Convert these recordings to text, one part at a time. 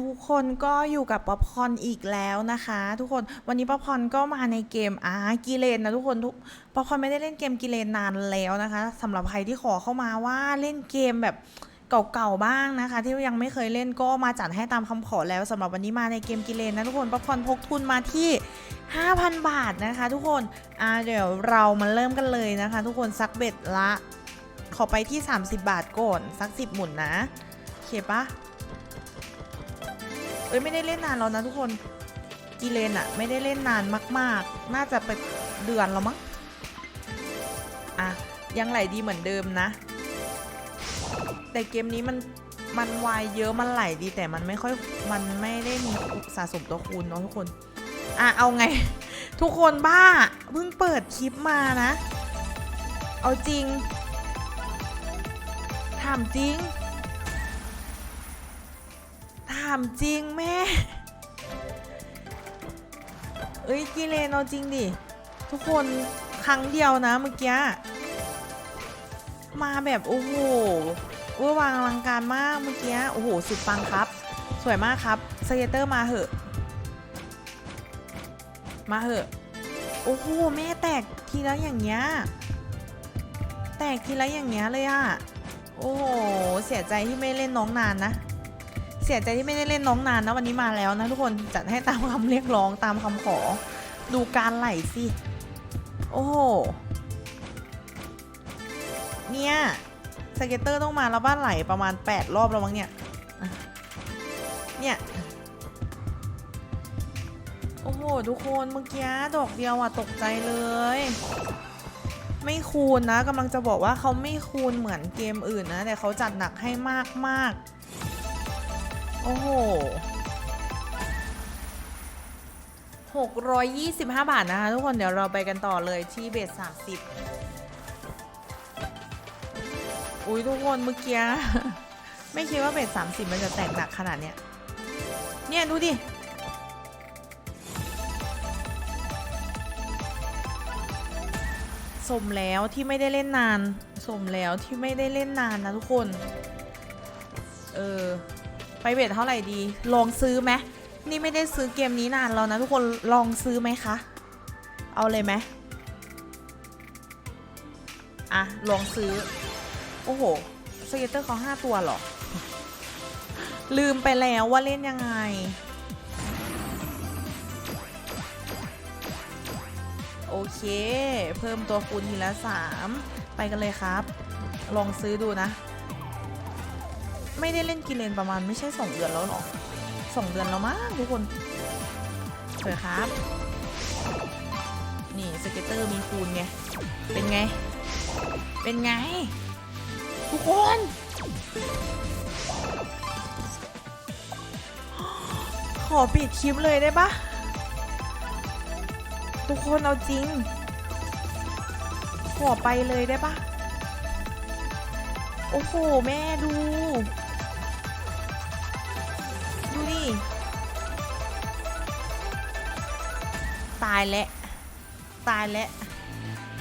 ทุกคนก็อยู่กับป๊อปคอร์นอีกแล้วนะคะ ทุกคนวันนี้ป๊อปคอร์นก็มาในเกมอากิเลนนะทุกคนทุกป๊อปคอร์นไม่ได้เล่นเกมกิเลนนานแล้วนะคะสำหรับใครที่ขอเข้ามาว่าเล่นเกมแบบเก่าๆบ้างนะคะ ที่ยังไม่เคยเล่นก็มาจัดให้ตามคำขอแล้วสำหรับวันนี้มาในเกมกิเลนนะทุกคนป๊อปคอร์นพกทุนมาที่ 5,000 บาทนะคะ ทุกคนอ่าเดี๋ยวเรามาเริ่มกันเลยนะคะ ทุกคนซักเบ็ดละ ขอไปที่ 30 บาทก่อนสัก 10 หมุนนะโอเคปะ อ้ยไม่ได้เล่นนานแล้วนะทุกคนกีเลนอะไม่ได้เล่นนานมาก ๆ น่าจะเป็นเดือนแล้วมั้งอะยังไหลดีเหมือนเดิมนะ แต่เกมนี้มันมันวายเยอะมันไหลดีแต่มันไม่ค่อยมันไม่ได้มีสะสมตัวคูณเนาะทุกคนอะเอาไง ทุกคนบ้าเพิ่งเปิดคลิปมานะ เอาจริงถามจริงามจริงแม่ เอ้ยกิเลนเอาจริงดิ ทุกคนครั้งเดียวนะเมื่อกี้ มาแบบโอ้โหเวอร์วางอลังการมากเมื่อกี้ โอ้โห สุดปังครับ สวยมากครับสเกตเตอร์มาเหอะ มาเหอะ โอ้โห แม่แตกทีละอย่างเงี้ย แตกทีละอย่างเงี้ยเลยอะโอ้โห เสียใจที่ไม่เล่นน้องนานนะ เสียใจที่ไม่ได้เล่นน้องนานนะวันนี้มาแล้วนะทุกคนจัดให้ตามคำเรียกร้องตามคำขอ ดูการไหลสิ โอ้โห เนี่ยสเก็ตเตอร์ต้องมาแล้วบ้านไหลประมาณ 8 รอบแล้วมั้งเนี่ย เนี่ย โอ้โห ทุกคนเมื่อกี้ดอกเดียวอะตกใจเลย ไม่คูณนะกำลังจะบอกว่าเขาไม่คูณเหมือนเกมอื่นนะ แต่เขาจัดหนักให้มากมากๆ โอ้โห625 บาทนะคะ ทุกคนเดี๋ยวเราไปกันต่อเลยที่เบส30 อุ้ยทุกคนเมื่อกี้ไม่คิดว่าเบส30 มันจะแตกหนักขนาดเนี้ย เนี่ย ดูดิสมแล้วที่ไม่ได้เล่นนาน สมแล้วที่ไม่ได้เล่นนานนะทุกคน เออ ไปเบทเท่าไหร่ดี ลองซื้อไหมนี่ไม่ได้ซื้อเกมนี้นานแล้วนะทุกคนลองซื้อไหมคะ เอาเลยไหมอะ ลองซื้อ โอ้โหสเกตเตอร์เขาห้าตัวหรอ ลืมไปแล้วว่าเล่นยังไง โอเค เพิ่มตัวคูณทีละสามไปกันเลยครับ ลองซื้อดูนะ ไม่ได้เล่นกินเลนประมาณไม่ใช่สองเดือนแล้วหรอสองเดือนแล้วมั้งทุกคนสวยครับ นี่สเก็ตเตอร์มีคูณไง เป็นไง เป็นไง ทุกคนขอปิดคลิปเลยได้ปะทุกคนเอาจริง ขอไปเลยได้ปะโอ้โห แม่ดู ดูดิ ตายแล้ว ตายแล้ว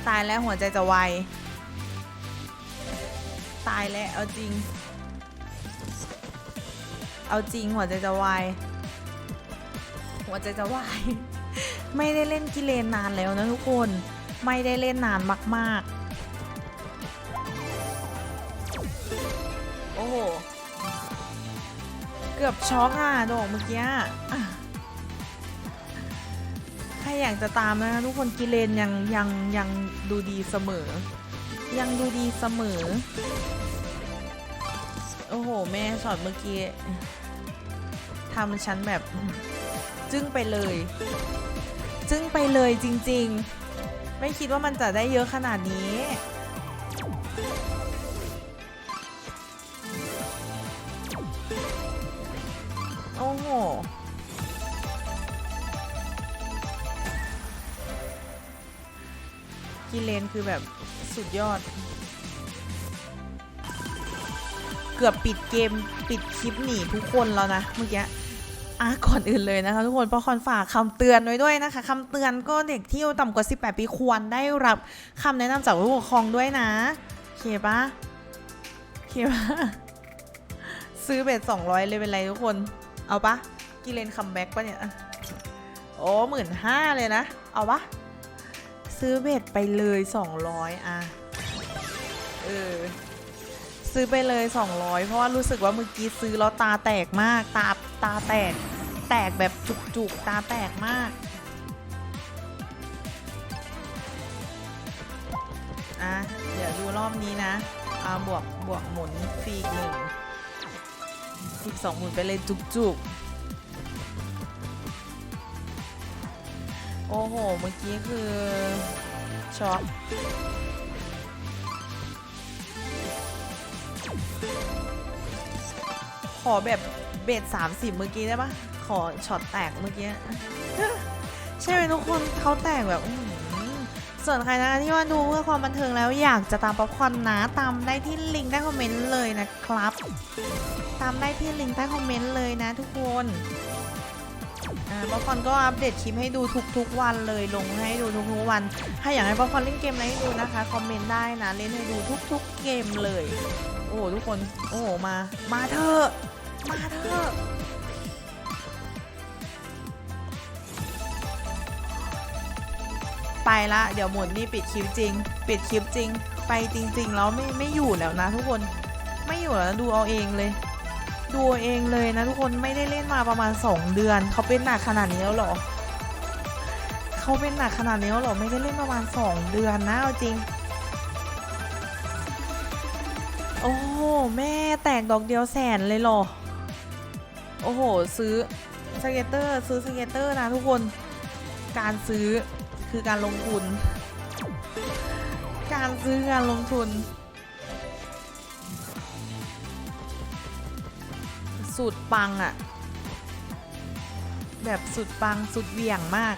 ตายแล้วหัวใจจะวาย ตายแล้วเอาจริง เอาจริงหัวใจจะวาย หัวใจจะวาย ไม่ได้เล่นกิเลนนานแล้วนะทุกคน ไม่ได้เล่นนานมาก ๆ โอ้โห เกือบช็อกอะดอกเมื่อกี้ใครอยากจะตามนะคะทุกคนกิเลนยังยังยังดูดีเสมอ ยังดูดีเสมอ โอ้โห แม่ช็อตเมื่อกี้ทำฉันแบบจึ้งไปเลย จึ้งไปเลยจริง ๆ ไม่คิดว่ามันจะได้เยอะขนาดนี้ กิเลนคือแบบสุดยอด เกือบปิดเกมปิดคลิปหนีทุกคนแล้วนะเมื่อกี้อะก่อนอื่นเลยนะคะทุกคนเพราะคอนฝากคำเตือนไว้ด้วยนะคะคำเตือนก็เด็กที่อายุต่ำกว่า 18 ปีควรได้รับคำแนะนำจากผู้ปกครองด้วยนะโอเคปะโอเคปะซื้อเบ็ด200 เลยเป็นไรทุกคน เอาปะกิเลนคัมแบ็กปะเนี่ย โอ้หมื่นห้าเลยนะ เอาปะซื้อเบ็ดไปเลยสองร้อยอะ เออ ซื้อไปเลย 200 เพราะว่ารู้สึกว่าเมื่อกี้ซื้อแล้วตาแตกมาก ตาตาแตก แตกแบบจุกๆ ตาแตกมาก อะ เดี๋ยวดูรอบนี้นะอ่าบวกบวกหมุนฟรีอีกหนึ่ง อีกสองหมุนไปเลยจุกๆ โอ้โห เมื่อกี้คือช็อกขอแบบเบสสามสิบเมื่อกี้ได้ปะขอช็อตแตกเมื่อกี้ ใช่ไหมทุกคนเขาแตกแบบ ส่วนใครนะที่ว่าดูเพื่อความบันเทิงแล้วอยากจะตามป๊อปคอนนะตามได้ที่ลิงก์ใต้คอมเมนต์เลยนะครับ ตามได้ที่ลิงก์ใต้คอมเมนต์เลยนะทุกคนป๊อปคอนก็อัปเดตคลิปให้ดูทุกๆวันเลยลงให้ดูทุกๆวัน ถ้าอยากให้ป๊อปคอนเล่นเกมอะไรให้ดูนะคะคอมเมนต์ได้นะเล่นให้ดูทุกๆเกมเลย โอ้ทุกคนโอ้โหมา มาเถอะมาเถอะ ไปละ เดี๋ยวหมดนี่ปิดคลิปจริง ปิดคลิปจริง ไปจริง ๆ แล้วไม่ไม่อยู่แล้วนะทุกคนไม่อยู่แล้วดูเอาเองเลย ดูเอเองเลยนะทุกคนไม่ได้เล่นมาประมาณ 2 เดือน เขาเป็นหนักขนาดนี้แล้วหรอเขาเป็นหนักขนาดนี้แล้วหรอไม่ได้เล่นประมาณ 2 เดือนนะเอาจริง โอ้โหแม่แตกดอกเดียวแสนเลยหรอโอ้โห ซื้อสเก็ตเตอร์ ซื้อสเก็ตเตอร์นะทุกคนการซื้อ คือการลงทุน การซื้อการลงทุน สุดปังอะแบบสุดปังสุดเหวี่ยงมาก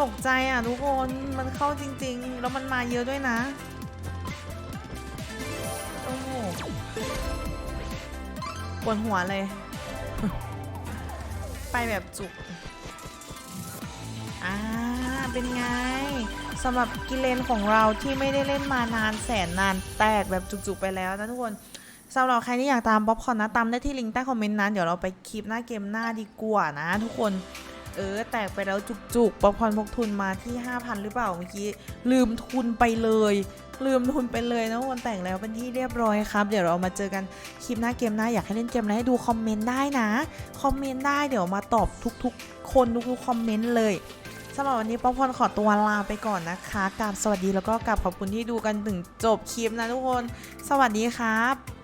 ตกใจอะทุกคน มันเข้าจริง ๆ แล้วมันมาเยอะด้วยนะ ปวดหัวเลย ไปแบบจุก อ่า เป็นไงสำหรับกิเลนของเราที่ไม่ได้เล่นมานานแสนนานแตกแบบจุกๆไปแล้วนะทุกคนสำหรับใครที่อยากตามป๊อปคอนนะตามได้ที่ลิงก์ใต้คอมเมนต์นะเดี๋ยวเราไปคลิปหน้าเกมหน้าดีกว่านะ ทุกคนเออแตกไปแล้วจุกๆป๊อปคอนพกทุนมาที่ 5,000 หรือเปล่าเมื่อกี้ลืมทุนไปเลย ลืมทุนไปเลยนะทุกคนแต่งแล้วเป็นที่เรียบร้อยครับ เดี๋ยวเรามาเจอกันคลิปหน้าเกมหน้าอยากให้เล่นเกมอะไรให้ดูคอมเมนต์ได้นะ คอมเมนต์ได้เดี๋ยวมาตอบทุกๆ คนทุกๆคอมเมนต์เลยสำหรับวันนี้ป๊อปคอร์นขอตัวลาไปก่อนนะคะกราบสวัสดีแล้วก็กราบขอบคุณที่ดูกันถึงจบคลิปนะทุกคน สวัสดีครับ